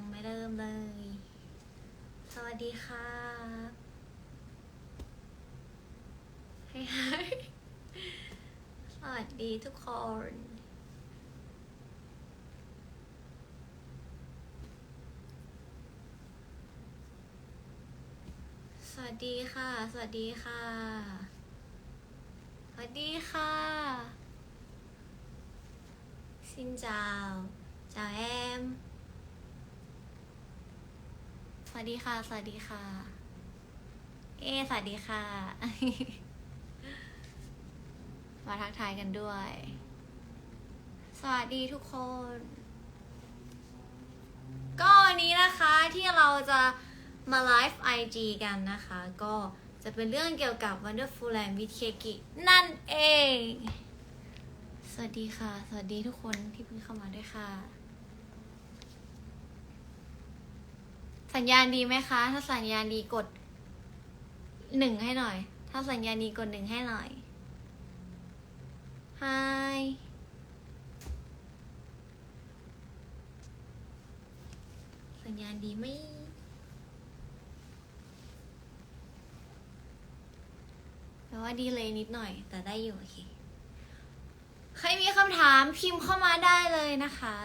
ยังไม่เริ่มเลย สวัสดีค่ะให้ฮายสวัสดีทุกคนสวัสดีค่ะ สวัสดีค่ะ สวัสดีค่ะซินจาวจาวแอม วัสดีค่ะ สวัสดีค่ะ เอสวัสดีค่ะ มาทักทายกันด้วย สวัสดีทุกคน ก็วันนี้นะคะที่เราจะมาไลฟ์ IG กันนะคะ ก็จะเป็นเรื่องเกี่ยวกับ Wonderful Land with Keki นั่นเอง สวัสดีค่ะ สวัสดีทุกคนที่เพิ่งเข้ามาด้วยค่ะ สัญญาณดีไหมคะ ถ้าสัญญาณดีกดหนึ่งให้หน่อย ถ้าสัญญาณดีกดหนึ่งให้หน่อย Hi สัญญาณดีไหมแปลว่าดีเลยนิดหน่อย แต่ได้อยู่โอเค ใครมีคำถามพิมพ์เข้ามาได้เลยนะคะ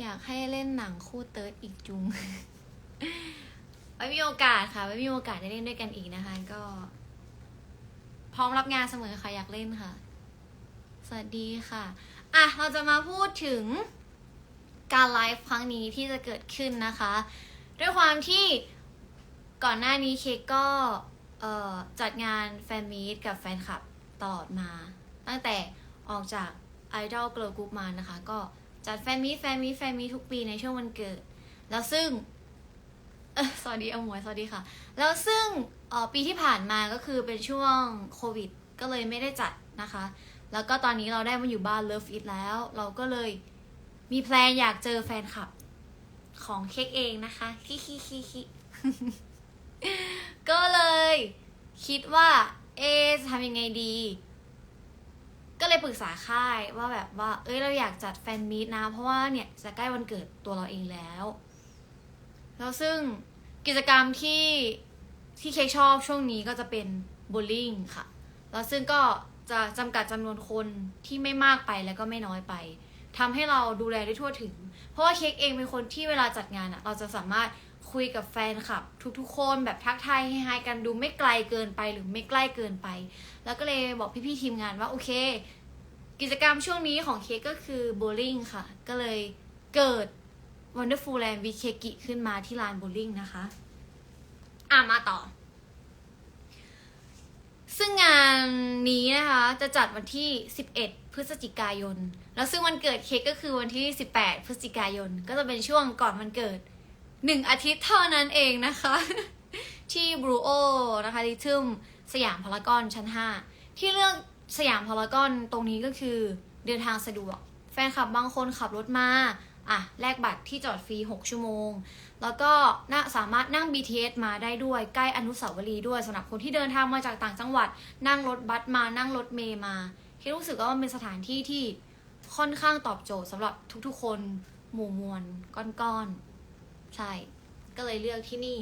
อยากให้เล่นหนังคู่เติร์ดอีกจุงไม่มีโอกาสค่ะไม่มีโอกาสได้เล่นด้วยกันอีกนะคะ ก็ พร้อมรับงานเสมอค่ะ อยากเล่นค่ะ สวัสดีค่ะ อะ เราจะมาพูดถึงการไลฟ์ครั้งนี้ที่จะเกิดขึ้นนะคะ ด้วยความที่ก่อนหน้านี้เคก็จัดงานแฟนมีตกับแฟนคลับตลอดมา ตั้งแต่ออกจาก Idol Girl Group มานะคะ ก็ จัดแฟนมีแฟนมีแฟนมีทุกปีในช่วงวันเกิด แล้วซึ่งเออสวัสดีอมวยสวัสดีค่ะ แล้วซึ่งออปีที่ผ่านมาก็คือเป็นช่วงโควิด ก็เลยไม่ได้จัดนะคะ แล้วก็ตอนนี้เราได้มาอยู่บ้าน Love It แล้ว เราก็เลยมีแพลนอยากเจอแฟนคลับ ของเค้กเองนะคะคิคิคิคิก็เลยคิดว่า เอะจะทำยังไงดี ก็เลยปรึกษาค่ายว่าแบบว่า เอ้ยเราอยากจัดแฟนมีตนะ เพราะว่าเนี่ยจะใกล้วันเกิดตัวเราเองแล้ว แล้วซึ่งกิจกรรมที่ที่เค้กชอบช่วงนี้ก็จะเป็นโบว์ลิ่งค่ะ แล้วซึ่งก็จะจำกัดจำนวนคนที่ไม่มากไปแล้วก็ไม่น้อยไปทำให้เราดูแลได้ทั่วถึง เพราะว่าเค้กเองเป็นคนที่เวลาจัดงานอะเราจะสามารถ คุยกับแฟนคลับ ทุกๆ คนแบบทักทายให้หากันดูไม่ไกลเกินไปหรือไม่ใกล้เกินไป แล้วก็เลยบอกพี่ๆทีมงานว่าโอเค กิจกรรมช่วงนี้ของเค้กก็คือโบลิ่งค่ะ ก็เลยเกิด Wonderful Land with เคกิขึ้นมาที่ลานโบลิ่งนะคะ อะมาต่อ ซึ่งงานนี้นะคะจะจัดวันที่ 11 พฤศจิกายน แล้วซึ่งวันเกิดเค้กก็คือวันที่ 18 พฤศจิกายน ก็จะเป็นช่วงก่อนวันเกิด หนึ่งอาทิตย์เท่านั้นเองนะคะ ที่บรูโอนะคะลิทึมสยามพารากอนชั้น 5 ที่เลือกสยามพารากอนตรงนี้ก็คือเดินทางสะดวก แฟนคลับบางคนขับรถมาอะแลกบัตรที่จอดฟรี 6 ชั่วโมง แล้วก็น่าสามารถนั่ง BTS มาได้ด้วยใกล้อนุสาวรีย์ด้วยสำหรับคนที่เดินทางมาจากต่างจังหวัด นั่งรถบัสมานั่งรถเมย์มาคิดรู้สึกว่ามันเป็นสถานที่ที่ค่อนข้างตอบโจทย์สำหรับทุกๆคน หมู่มวลก้อนๆ ใช่ ก็เลยเลือกที่นี่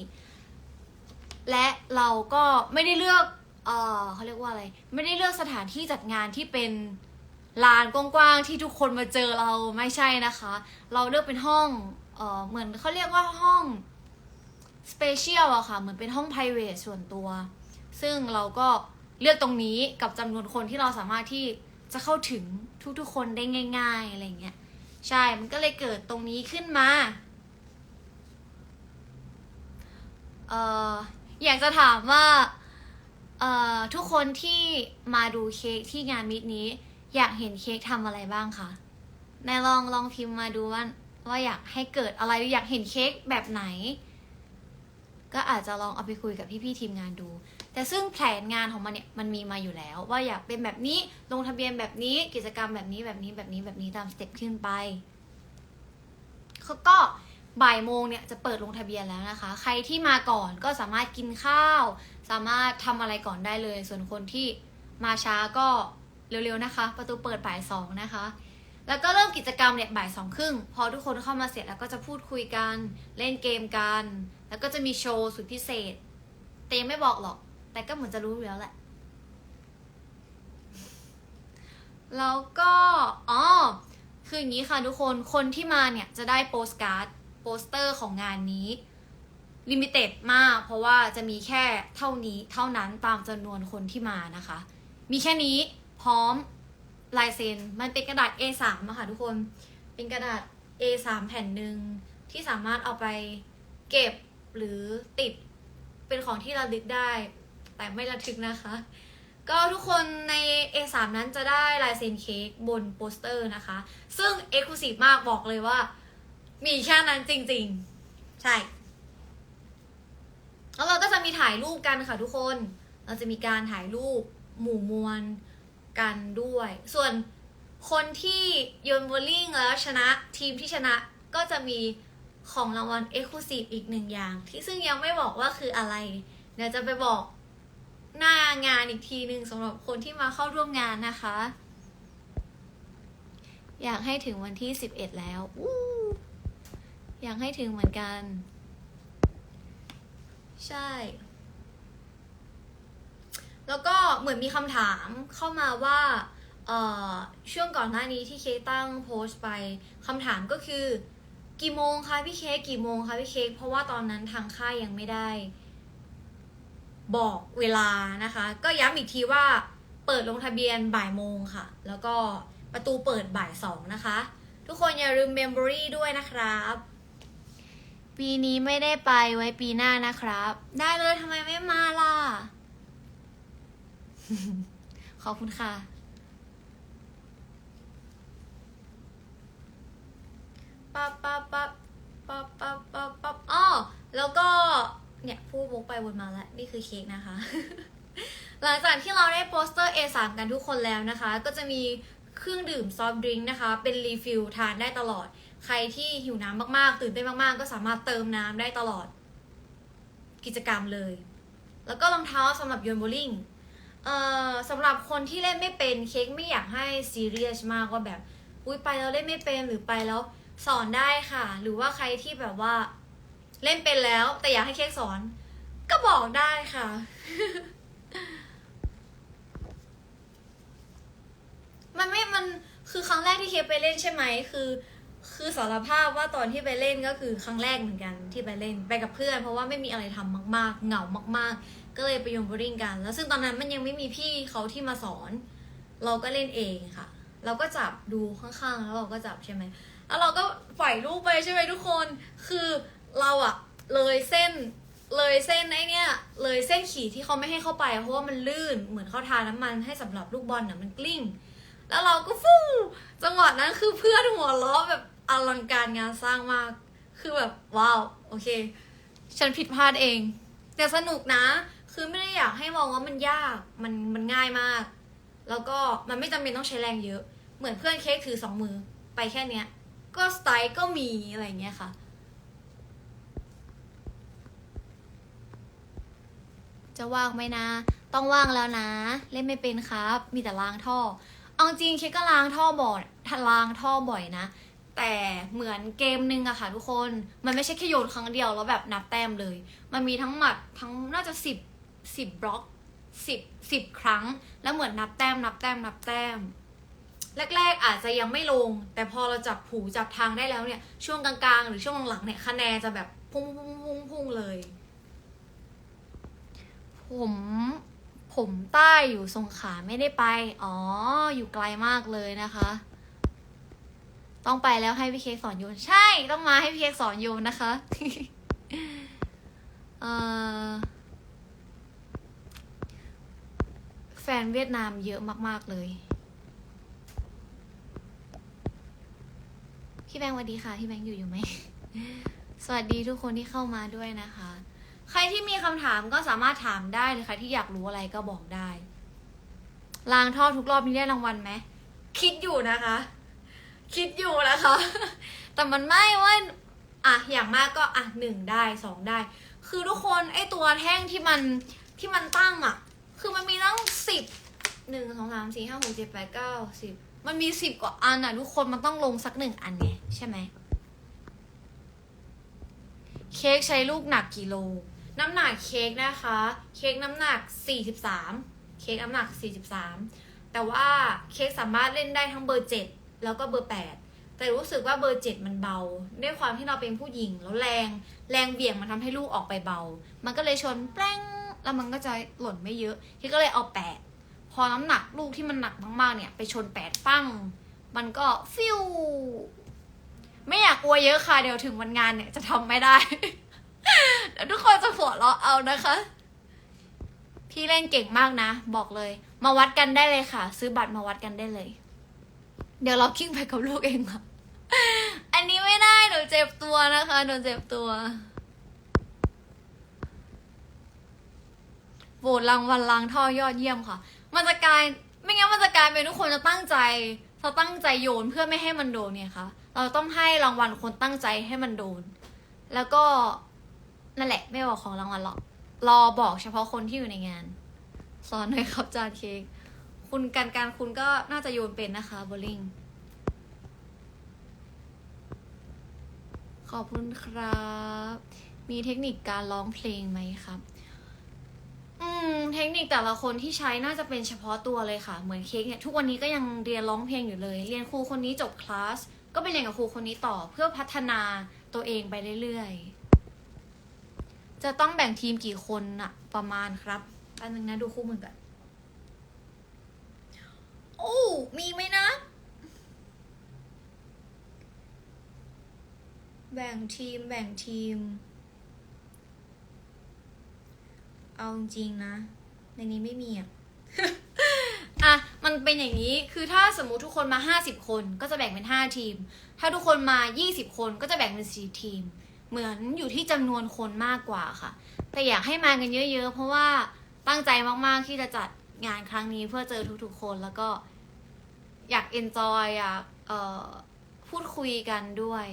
และเราก็ไม่ได้เลือกเออเขาเรียกว่าอะไร ไม่ได้เลือกสถานที่จัดงานที่เป็นลานกว้างๆที่ทุกคนมาเจอเราไม่ใช่นะคะ เราเลือกเป็นห้องเออเหมือนเขาเรียกว่าห้องสเปเชียลอะค่ะ เหมือนเป็นห้อง p r i v a t ส่วนตัว ซึ่งเราก็เลือกตรงนี้กับจำนวนคนที่เราสามารถที่จะเข้าถึงทุกๆคนได้ง่าย ๆ อะไรเงี้ย ใช่ มันก็เลยเกิดตรงนี้ขึ้นมา เอออยากจะถามว่าเอ่อทุกคนที่มาดูเค้กที่งานมิตนี้ อยากเห็นเค้กทำอะไรบ้างคะนายลองลองพิมพ์มาดูว่าว่าอยากให้เกิดอะไรหรืออยากเห็นเค้กแบบไหน ก็อาจจะลองเอาไปคุยกับพี่ๆทีมงานดู แต่ซึ่งแผนงานของมันเนี่ยมันมีมาอยู่แล้ว ว่าอยากเป็นแบบนี้ลงทะเบียนแบบนี้กิจกรรมแบบนี้แบบนี้แบบนี้แบบนี้ตามสเต็ปขึ้นไปเขาก็ บ่ายโมงเนี่ยจะเปิดลงทะเบียนแล้วนะคะ ใครที่มาก่อนก็สามารถกินข้าว สามารถทำอะไรก่อนได้เลย ส่วนคนที่มาช้าก็เร็วๆนะคะ ประตูเปิดบ่ายสองนะคะ แล้วก็เริ่มกิจกรรมเนี่ยบ่ายสองครึ่งพอทุกคนเข้ามาเสร็จแล้วก็จะพูดคุยกันเล่นเกมกัน แล้วก็จะมีโชว์สุดพิเศษแต่ยังไม่บอกหรอก แต่ก็เหมือนจะรู้อยู่แล้วแหละแล้วก็อ๋อคืออย่างนี้ค่ะทุกคนคนที่มาเนี่ยจะได้โปสการ์ด โปสเตอร์ของงานนี้ลิมิเต็ดมาก เพราะว่าจะมีแค่เท่านี้เท่านั้นตามจำนวนคนที่มานะคะ มีแค่นี้พร้อมลายเซ็นมันเป็นกระดาษ A3 อะค่ะทุกคน เป็นกระดาษ A3 แผ่นหนึ่งที่สามารถเอาไปเก็บหรือติดเป็นของที่ระลึกได้ แต่ไม่ระทึกนะคะ ก็ทุกคนใน A3 นั้นจะได้ลายเซ็นเค้กบนโปสเตอร์นะคะ ซึ่ง e x c l u s i v e มากบอกเลยว่า มีแค่นั้นจริง ๆ ใช่ แล้วเราก็จะมีถ่ายรูปกันค่ะทุกคน เราจะมีการถ่ายรูปหมู่มวลกันด้วย ส่วนคนที่โยนโบว์ลิ่งแล้วชนะทีมที่ชนะก็จะมีของรางวัล e x c l u s i v e อีกหนึ่งอย่าง ที่ซึ่งยังไม่บอกว่าคืออะไร เดี๋ยวจะไปบอกหน้างานอีกทีหนึ่งสำหรับคนที่มาเข้าร่วมงานนะคะ อยากให้ถึงวันที่ 11 แล้วอู้ อยากให้ถึงเหมือนกัน ใช่ แล้วก็เหมือนมีคำถามเข้ามาว่าเออช่วงก่อนหน้านี้ที่เคกตั้งโพสต์ไปคำถามก็คือ กี่โมงคะพี่เค้กกี่โมงคะพี่เค้กเพราะว่าตอนนั้นทางค่ายยังไม่ได้ บอกเวลานะคะ ก็ย้ำอีกทีว่าเปิดลงทะเบียนบ่ายโมงค่ะ แล้วก็ประตูเปิดบ่ายสองนะคะ ทุกคนอย่าลืมเมมโมรี่ด้วยนะครับ ปีนี้ไม่ได้ไปไว้ปีหน้านะครับ ได้เลยทำไมไม่มาล่ะ ขอบคุณค่ะ ปั๊บปั๊บปั๊บปั๊บปั๊บปั๊บปั๊บอ้อแล้วก็ เนี่ยพูดวกไปวนมาแล้ว นี่คือเค้กนะคะ หลังจากที่เราได้โปสเตอร์ A3 กันทุกคนแล้วนะคะ ก็จะมีเครื่องดื่มซอฟต์ดริงก์นะคะ เป็นรีฟิลทานได้ตลอด ใครที่หิวน้ำมากๆ ตื่นเต้นมากๆ ก็สามารถเติมน้ำได้ตลอดกิจกรรมเลย แล้วก็รองเท้าสำหรับโยนโบว์ลิ่งเอ่อสำหรับคนที่เล่นไม่เป็นเค้กไม่อยากให้ซีเรียสมากว่าแบบ อุ้ยไปแล้วเล่นไม่เป็นหรือไปแล้วสอนได้ค่ะ หรือว่าใครที่แบบว่า เล่นเป็นแล้ว แต่อยากให้เค้กสอน ก็บอกได้ค่ะ มันไม่มันคือครั้งแรกที่เค้กไปเล่นใช่ไหมคือ คือสารภาพว่าตอนที่ไปเล่นก็คือครั้งแรกเหมือนกันที่ไปเล่นไปกับเพื่อน เพราะว่าไม่มีอะไรทำมาก ๆ เหงามาก ๆ ก็เลยไปโยนโบว์ลิ่งกัน แล้วซึ่งตอนนั้นมันยังไม่มีพี่เขาที่มาสอน เราก็เล่นเองค่ะ เราก็จับดูข้างๆแล้วเราก็จับใช่ไหมแล้วเราก็ปล่อยลูกไปใช่ไหมทุกคน คือเราอะเลยเส้นเลยเส้นไอเนี้ยเลยเส้นขีดที่เขาไม่ให้เข้าไปเพราะว่ามันลื่นเหมือนเขาทาน้ำมันให้สำหรับลูกบอลน่ะมันกลิ้ง แล้วเราก็ฟู่จังหวะนั้นคือเพื่อนหัวเราะแบบ อลังการงานสร้างมาก คือแบบว้าว โอเค ฉันผิดพลาดเอง แต่สนุกนะ คือไม่ได้อยากให้มองว่ามันยาก มันมันง่ายมาก แล้วก็มันไม่จำเป็นต้องใช้แรงเยอะ เหมือนเพื่อนเค้กถือสองมือ ไปแค่เนี้ย ก็สไตล์ก็มีอะไรเงี้ยค่ะจะว่างไหมนะ ต้องว่างแล้วนะ เล่นไม่เป็นครับ มีแต่ล้างท่อ เอาจริงเค้กก็ล้างท่อบ่อยล้างท่อบ่อยนะ แต่เหมือนเกมนึงอะค่ะทุกคน มันไม่ใช่แค่โยนครั้งเดียวแล้วแบบนับแต้มเลย มันมีทั้งหมัดทั้งน่าจะสิบสิบบล็อกสิบสิบครั้ง แล้วเหมือนนับแต้มนับแต้มนับแต้ม แรก ๆ อาจจะยังไม่ลง แต่พอเราจับผูจับทางได้แล้วเนี่ย ช่วงกลางๆ หรือช่วงหลังๆเนี่ยคะแนนจะแบบพุ่งพุ่งพุ่งพุ่งเลย ผมผมใต้อยู่สงขาไม่ได้ไป อ๋อ อยู่ไกลมากเลยนะคะ ต้องไปแล้วให้พี่เคสอนโยน ใช่ต้องมาให้พี่เคสอนโยนนะคะเอ่อแฟนเวียดนามเยอะมาก ๆ เลย พี่แบงค์สวัสดีค่ะ พี่แบงค์อยู่อยู่ไหม สวัสดีทุกคนที่เข้ามาด้วยนะคะ ใครที่มีคำถามก็สามารถถามได้หรือใครที่อยากรู้อะไรก็บอกได้ ลางท่อทุกรอบนี้ได้รางวัลไหม คิดอยู่นะคะ คิดอยู่นะคะ แต่มันไม่ว่าอะอย่างมากก็อะหนึ่งได้สองได้ คือทุกคนไอตัวแท่งที่มันที่มันตั้งอะ คือมันมีตั้งสิบหนึ่งสองสามสี่ห้าหกเจ็ดแปดเก้าสิบมันมีสิบกว่าอันอะ ทุกคนมันต้องลงสักหนึ่งอันไงใช่ไหมเค้กใช้ลูกหนักกี่โล น้ำหนักเค้กนะคะ เค้กน้ำหนัก43เค้กน้ำหนัก43แต่ว่าเค้กสามารถเล่นได้ทั้งเบอร์7 แล้วก็เบอร์8แต่รู้สึกว่าเบอร์7มันเบา ด้วยความที่เราเป็นผู้หญิงแล้วแรงแรงเบี่ยงมันทำให้ลูกออกไปเบา มันก็เลยชนแป้งแล้วมันก็จะหล่นไม่เยอะเค้กก็เลยเอา8พอน้ำหนักลูกที่มันหนักมากๆเนี่ย ไปชน8ปั้ง มันก็ฟิวไม่อยากกลัวเยอะค่ะเดี๋ยวถึงวันงานเนี่ยจะทำไม่ได้เดี๋ยวทุกคนจะหัวเราะเอานะคะ พี่เล่นเก่งมากนะ บอกเลย มาวัดกันได้เลยค่ะ ซื้อบัตรมาวัดกันได้เลย เดี๋ยวเรากิ้งไปกับลูกเองค่ะ อันนี้ไม่ได้เดี๋ยวเจ็บตัวนะคะเดี๋ยวเจ็บตัวโหวตรางวัลล้างท่อยอดเยี่ยมค่ะ มันจะกลาย ไม่งั้นมันจะกลายเป็นทุกคนจะตั้งใจเขาตั้งใจโยนเพื่อไม่ให้มันโดนเนี่ยค่ะเราต้องให้รางวัลคนตั้งใจให้มันโดน แล้วก็นั่นแหละ ไม่บอกของรางวัลหรอก รอบอกเฉพาะคนที่อยู่ในงานสอนหน่อยครับจานเค้ก คุณการการคุณก็น่าจะโยนเป็นนะคะโบลิ่งขอบคุณครับ มีเทคนิคการร้องเพลงไหมครับ อืม เทคนิคแต่ละคนที่ใช้น่าจะเป็นเฉพาะตัวเลยค่ะ เหมือนเค้กเนี่ยทุกวันนี้ก็ยังเรียนร้องเพลงอยู่เลย เรียนครูคนนี้จบคลาส ก็ไปเรียนกับครูคนนี้ต่อเพื่อพัฒนาตัวเองไปเรื่อยๆ จะต้องแบ่งทีมกี่คนอะประมาณครับอันนึงนะดูคู่มือก่อน โอ้ มีไหมนะ แบ่งทีม แบ่งทีม เอาจริงนะ ในนี้ไม่มีอะ อะ มันเป็นอย่างนี้ คือถ้าสมมุติทุกคนมา 50 คนก็จะแบ่งเป็น 5 ทีม ถ้าทุกคนมา 20 คนก็จะแบ่งเป็น4ทีม เหมือนอยู่ที่จำนวนคนมากกว่าค่ะ แต่อยากให้มากันเยอะ ๆ เพราะว่าตั้งใจมากๆที่จะจัด งานครั้งนี้เพื่อเจอทุกๆคนแล้วก็อยากเอนจอยอยากพูดคุยกันด้วย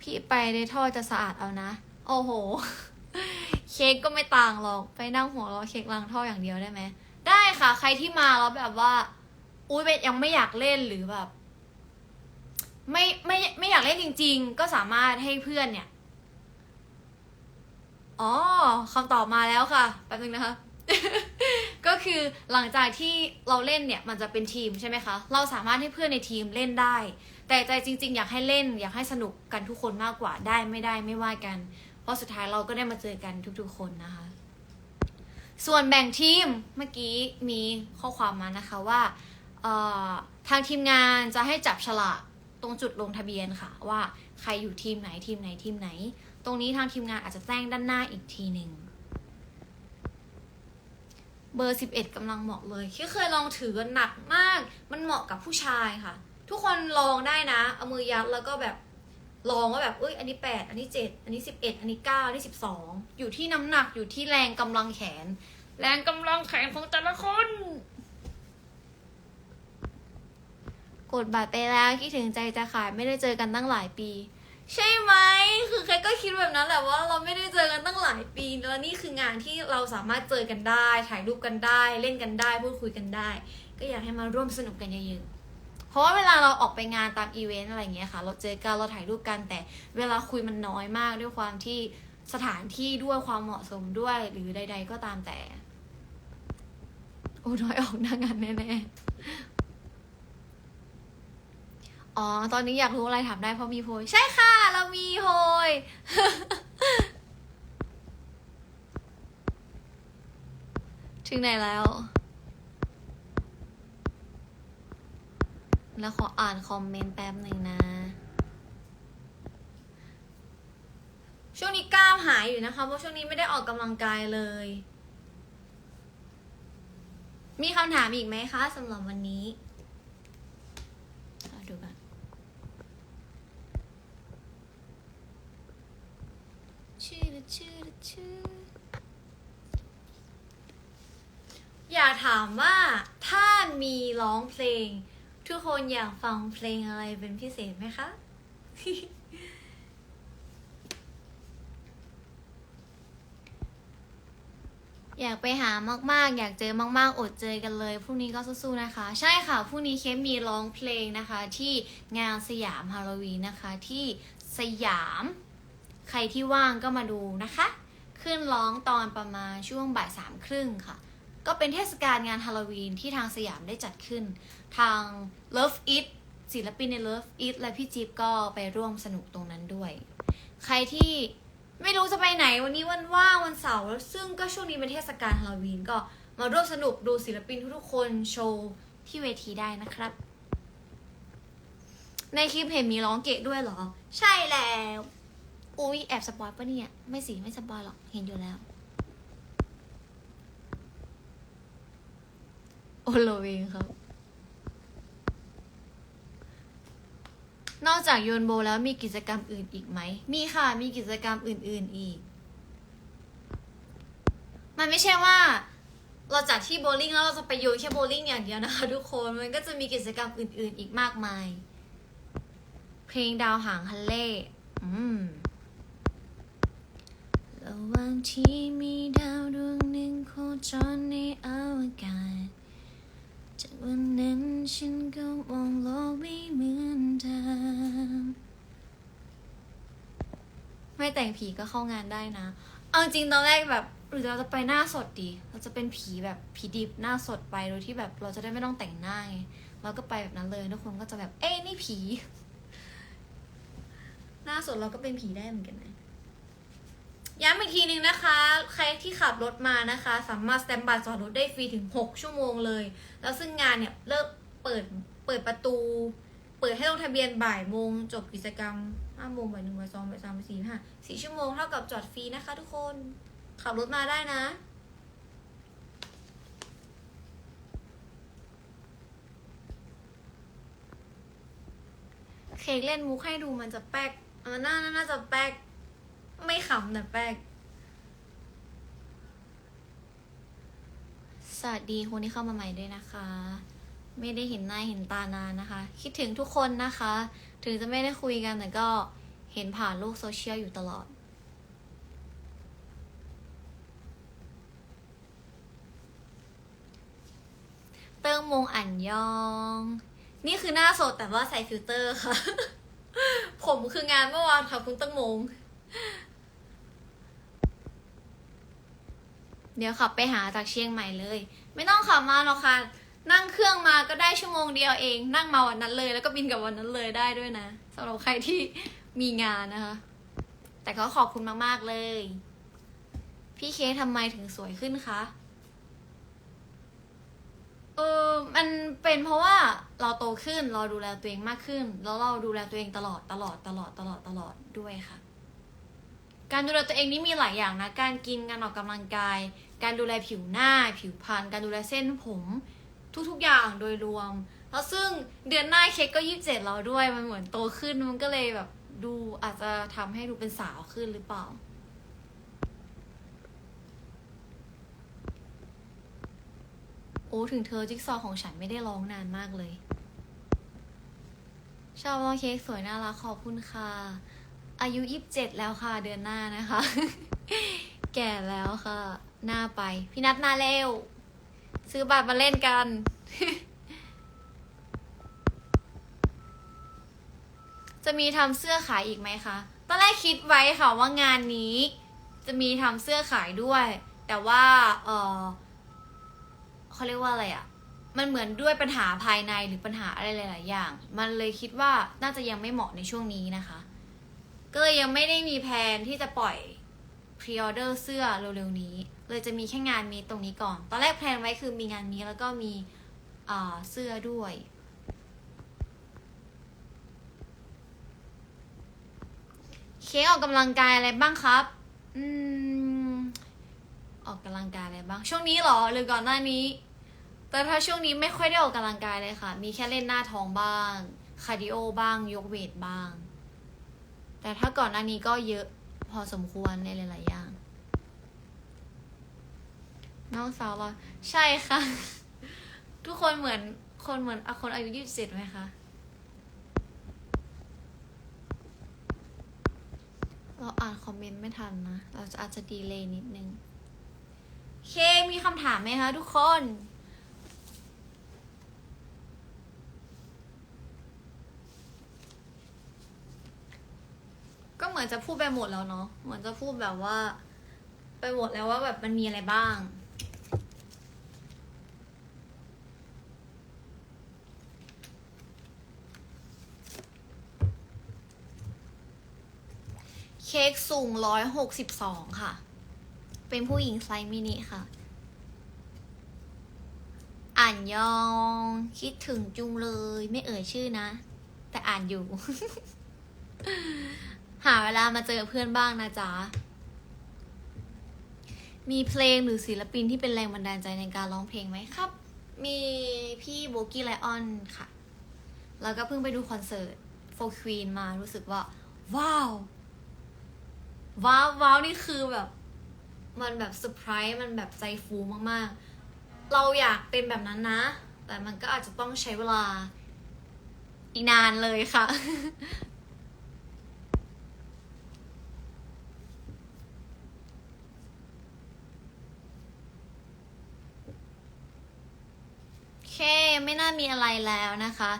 พี่ไปในท่อจะสะอาดเอานะ โอ้โห เค้กก็ไม่ต่างหรอก ไปนั่งหัวเราเค้กลางท่ออย่างเดียวได้ไหม ได้ค่ะ ใครที่มาแล้วแบบว่า อุ้ยแบบยังไม่อยากเล่นหรือแบบ ไม่ไม่ไม่อยากเล่นจริง ๆ ก็สามารถให้เพื่อนเนี่ย อ๋อคำตอบมาแล้วค่ะแป๊บนึงนะคะ ก็คือหลังจากที่เราเล่นเนี่ยมันจะเป็นทีมใช่ไหมคะ เราสามารถให้เพื่อนในทีมเล่นได้ แต่ใจจริง ๆ อยากให้เล่น อยากให้สนุกกันทุกคนมากกว่าได้ไม่ได้ไม่ว่ากัน เพราะสุดท้ายเราก็ได้มาเจอกันทุกๆคนนะคะ ส่วนแบ่งทีมเมื่อกี้มีข้อความมานะคะว่าทางทีมงานจะให้จับฉลากตรงจุดลงทะเบียนค่ะ ว่าใครอยู่ทีมไหนทีมไหนทีมไหน ตรงนี้ทางทีมงานอาจจะแจ้งด้านหน้าอีกทีหนึ่งเบอร์ 11กำลังเหมาะเลยที่เคยลองถือหนักมาก มันเหมาะกับผู้ชายค่ะ ทุกคนลองได้นะ เอามือยัดแล้วก็แบบลองว่าแบบเอ้ย อันนี้ 8 อันนี้ 7 อันนี้ 11 อันนี้ 9 อันนี้ 12 อยู่ที่น้ำหนักอยู่ที่แรงกำลังแขน แรงกำลังแขนของแต่ละคน กดบัตรไปแล้วคิดถึงใจจะขายไม่ได้เจอกันตั้งหลายปี ใช่ไหมคือใครก็คิดแบบนั้นแหละว่าเราไม่ได้เจอกันตั้งหลายปี แล้วนี่คืองานที่เราสามารถเจอกันได้ ถ่ายรูปกันได้ เล่นกันได้ พูดคุยกันได้ ก็อยากให้มาร่วมสนุกกันเยอะๆเพราะว่าเวลาเราออกไปงานตามอีเวนต์อะไรอย่างเงี้ยค่ะ เราเจอกันเราถ่ายรูปกันแต่เวลาคุยมันน้อยมากด้วยความที่สถานที่ด้วยความเหมาะสมด้วย หรือใด ๆ ก็ตามแต่ โอ้น้อยออกหน้างานแน่ๆ อ๋อ ตอนนี้อยากรู้อะไรถามได้เพราะมีโพย ใช่ค่ะ เรามีโพย ถึงไหนแล้ว แล้วขออ่านคอมเมนต์แป๊บหนึ่งนะ ช่วงนี้กล้ามหายอยู่นะคะ เพราะช่วงนี้ไม่ได้ออกกำลังกายเลย มีคำถามอีกไหมคะสำหรับวันนี้อะดูกัน ชื่อชื่อชื่อ อยากถามว่าถ้ามีร้องเพลง ทุกคนอยากฟังเพลงอะไรเป็นพิเศษไหมคะ อยากไปหามากๆ อยากเจอมากๆ อดเจอกันเลยพรุ่งนี้ก็สู้ๆนะคะ ใช่ค่ะพรุ่งนี้เคมีร้องเพลงนะคะ ที่งานสยามฮาโลวีนนะคะ ที่สยาม ใครที่ว่างก็มาดูนะคะ ขึ้นร้องตอนประมาณช่วงบ่ายสามครึ่งค่ะ ก็เป็นเทศกาลงานฮาโลวีนที่ทางสยามได้จัดขึ้น ทาง Love It ศิลปินใน Love It และพี่จิ๊บก็ไปร่วมสนุกตรงนั้นด้วย ใครที่ไม่รู้จะไปไหนวันนี้วันว่างวันเสาร์ซึ่งก็ช่วงนี้เป็นเทศกาลฮาโลวีนก็มาร่วมสนุกดูศิลปินทุกๆคนโชว์ที่เวทีได้นะครับ ในคลิปเห็นมีร้องเกะด้วยเหรอ ใช่แล้ว อุ้ยแอบสปอยปะเนี่ย ไม่สิไม่สปอยหรอกเห็นอยู่แล้ว โอโลเวงครับ นอกจากโยนโบแล้วมีกิจกรรมอื่นอีกไหม มีค่ะ มีกิจกรรมอื่น ๆอีก มันไม่ใช่ว่า เราจัดที่โบลิ่งแล้วเราจะไปโยนแค่โบลิ่งอย่างเดียวนะคะทุกคน มันก็จะมีกิจกรรมอื่น ๆ อีกมากมาย เพลงดาวหางฮันเล่อืมระหว่างที่มีดาวดวงหนึ่งโคจรในอวกาศ จากวันนั้นฉันก็มองโลกไม่เหมือนเดิมไม่แต่งผีก็เข้างานได้นะ เอาจริงตอนแรกแบบ หรือเราจะไปหน้าสดดี เราจะเป็นผีแบบผีดิบหน้าสดไปโดยที่แบบเราจะได้ไม่ต้องแต่งหน้าไงเราก็ไปแบบนั้นเลยทุกคนก็จะแบบ เอ้ยนี่ผี หน้าสดเราก็เป็นผีได้เหมือนกันนะ ย้ำอีกทีนึงนะคะ ใครที่ขับรถมานะคะ สามารถสแตมบายจอดรถได้ฟรีถึง 6 ชั่วโมงเลย แล้วซึ่งงานเนี่ยเลิกเปิดเปิดประตู เปิดให้ลงทะเบียนบ่ายโมงจบกิจกรรม5โมงบ่ายหนึ่งบ่ายสองบ่ายสามบ่ายสี่ห้าสี่ชั่วโมงเท่ากับจอดฟรีนะคะทุกคน ขับรถมาได้นะเค้กเล่นมุกให้ดูมันจะแป๊กเออน่าน่าจะแป๊ก ไม่ขำแต่แป๊กสวัสดีคนที่เข้ามาใหม่ด้วยนะคะ ไม่ได้เห็นหน้าเห็นตานานนะคะ คิดถึงทุกคนนะคะ ถึงจะไม่ได้คุยกันแต่ก็เห็นผ่านโลกโซเชียลอยู่ตลอดเติ้งมงอันยอง นี่คือหน้าสดแต่ว่าใส่ฟิลเตอร์ค่ะ ผมคืองานเมื่อวานค่ะคุณเตั้งมง เดี๋ยวขับไปหาจากเชียงใหม่เลย ไม่ต้องขับมาหรอกค่ะ นั่งเครื่องมาก็ได้ชั่วโมงเดียวเอง นั่งมาวันนั้นเลย แล้วก็บินกับวันนั้นเลยได้ด้วยนะสำหรับใครที่มีงานนะคะ แต่ก็ขอบคุณมากๆเลย พี่เคทำไมถึงสวยขึ้นคะเออมันเป็นเพราะว่าเราโตขึ้น เราดูแลตัวเองมากขึ้น แล้วเราดูแลตัวเองตลอดตลอดตลอดตลอดตลอดด้วยค่ะ การดูแลตัวเองนี่มีหลายอย่างนะ การกิน การออกกำลังกาย การดูแลผิวหน้า ผิวพรรณการดูแลเส้นผมทุกๆอย่างโดยรวม แล้วซึ่งเดือนหน้าเค้กก็ยี่สิบเจ็ดแล้วด้วยมันเหมือนโตขึ้นมันก็เลยแบบดูอาจจะทำให้ดูเป็นสาวขึ้นหรือเปล่า โอ้ถึงเธอจิ๊กซอว์ของฉันไม่ได้ร้องนานมากเลย ชอบน้องเค้กสวยน่ารักขอบคุณค่ะ อายุยี่สิบเจ็ดแล้วค่ะเดือนหน้านะคะ แก่แล้วค่ะ หน้าไป พี่นัทนาเร็ว ซื้อบัตรมาเล่นกัน จะมีทำเสื้อขายอีกไหมคะ ตอนแรกคิดไว้ค่ะว่างานนี้ จะมีทำเสื้อขายด้วย แต่ว่าเออเขาเรียกว่าอะไรอะ่ะมันเหมือนด้วยปัญหาภายในหรือปัญหาอะไรหลาย ๆ อย่าง มันเลยคิดว่าน่าจะยังไม่เหมาะในช่วงนี้นะคะ ก็เลยยังไม่ได้มีแผนที่จะปล่อยพรีออเดอร์เสื้อเร็ว ๆ นี้ เลยจะมีแค่งานมีตรงนี้ก่อน ตอนแรกแพลนไว้คือมีงานนี้แล้วก็มีเสื้อด้วย เค้กออกกำลังกายอะไรบ้างครับ อืม ออกกำลังกายอะไรบ้าง ช่วงนี้เหรอหรือก่อนหน้านี้ แต่ถ้าช่วงนี้ไม่ค่อยได้ออกกำลังกายเลยค่ะ มีแค่เล่นหน้าท้องบ้าง คาร์ดิโอบ้าง ยกเวทบ้าง แต่ถ้าก่อนหน้านี้ก็เยอะพอสมควรในหลายๆอย่าง น้องสาวเราใช่ค่ะ ทุกคนเหมือนคนเหมือนอคนอายุยี่สิบเจ็ดไหมคะเราอ่านคอมเมนต์ไม่ทันนะ เราจะอาจจะดีเลย์นิดนึง เคมีคำถามไหมคะทุกคน ก็เหมือนจะพูดไปหมดแล้วเนาะ เหมือนจะพูดแบบว่า ไปหมดแล้วว่าแบบมันมีอะไรบ้าง เค้กสูงร้อยหกสิบสองค่ะ เป็นผู้หญิงไซส์มินิค่ะ อ่านยองคิดถึงจุงเลย ไม่เอ่ยชื่อนะ แต่อ่านอยู่ หาเวลามาเจอเพื่อนบ้างนะจ๊ะ มีเพลงหรือศิลปินที่เป็นแรงบันดาลใจในการร้องเพลงไหมครับ มีพี่โบกี้ไลออนค่ะ แล้วก็เพิ่งไปดูคอนเสิร์ตโฟควีนมารู้สึกว่า ว้าว ว้าวว้าวนี่คือแบบ มันแบบเซอร์ไพรส์มันแบบใจฟูมากๆ เราอยากเป็นแบบนั้นนะ แต่มันก็อาจจะต้องใช้เวลา อีกนานเลยค่ะโอเคไม่น่ามีอะไรแล้วนะคะ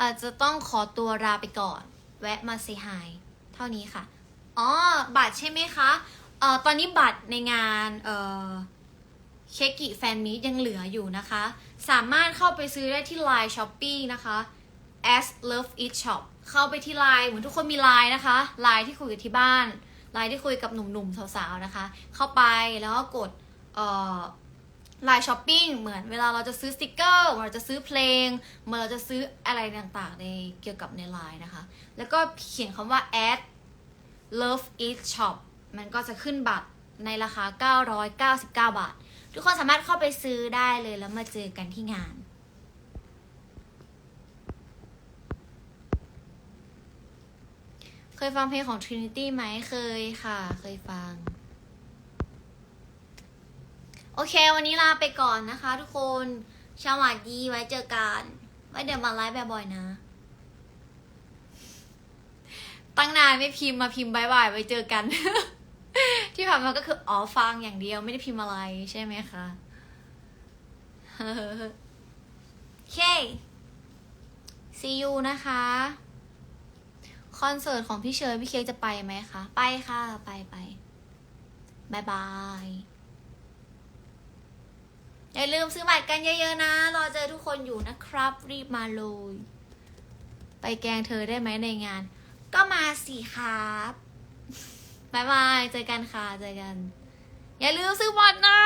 อาจจะต้องขอตัวลาไปก่อน แวะมาเซฮายเท่านี้ค่ะ อ๋อ บัตรใช่ไหมคะเอ่อตอนนี้บัตรในงานเอ่อเค้กกิแฟนมียังเหลืออยู่นะคะ สามารถเข้าไปซื้อได้ที่ Line Shopping นะคะ as love it shop เข้าไปที่ Line เหมือนทุกคนมี Line นะคะ Line ที่คุยกับที่บ้าน Line ที่คุยกับหนุ่มๆสาวๆนะคะ เข้าไปแล้วก็กดเอ่อไลน์ช้อปปิ้งเหมือนเวลาเราจะซื้อสติกเกอร์เหมือนเราจะซื้อเพลงเหมือนเราจะซื้ออะไรต่างๆ ในเกี่ยวกับในไลน์นะคะ แล้วก็เขียนคำว่า add love it shop มันก็จะขึ้นบัตรในราคา 999 บาท ทุกคนสามารถเข้าไปซื้อได้เลยแล้วมาเจอกันที่งาน เคยฟังเพลงของ Trinity ไหมเคยค่ะ เคยฟัง โอเค วันนี้ลาไปก่อนนะคะทุกคนสวัสดีไว้เจอกัน ไว้เดี๋ยวมาไลฟ์บ่อยๆนะ ตั้งนานไม่พิมพ์มาพิมพ์บายบายไว้เจอกัน ที่ผ่านมาก็คืออ๋อฟังอย่างเดียวไม่ได้พิมพ์อะไรใช่ไหมคะเค see you นะคะ คอนเสิร์ตของพี่เชยพี่เค้กจะไปไหมคะ ไปค่ะ ไปไปบายบาย อย่าลืมซื้อบัตรกันเยอะๆนะ รอเจอทุกคนอยู่นะครับ รีบมาเลย ไปแกงเธอได้ไหมในงาน ก็มาสิครับบายบาย เจอกันค่ะ เจอกัน อย่าลืมซื้อบอดนะ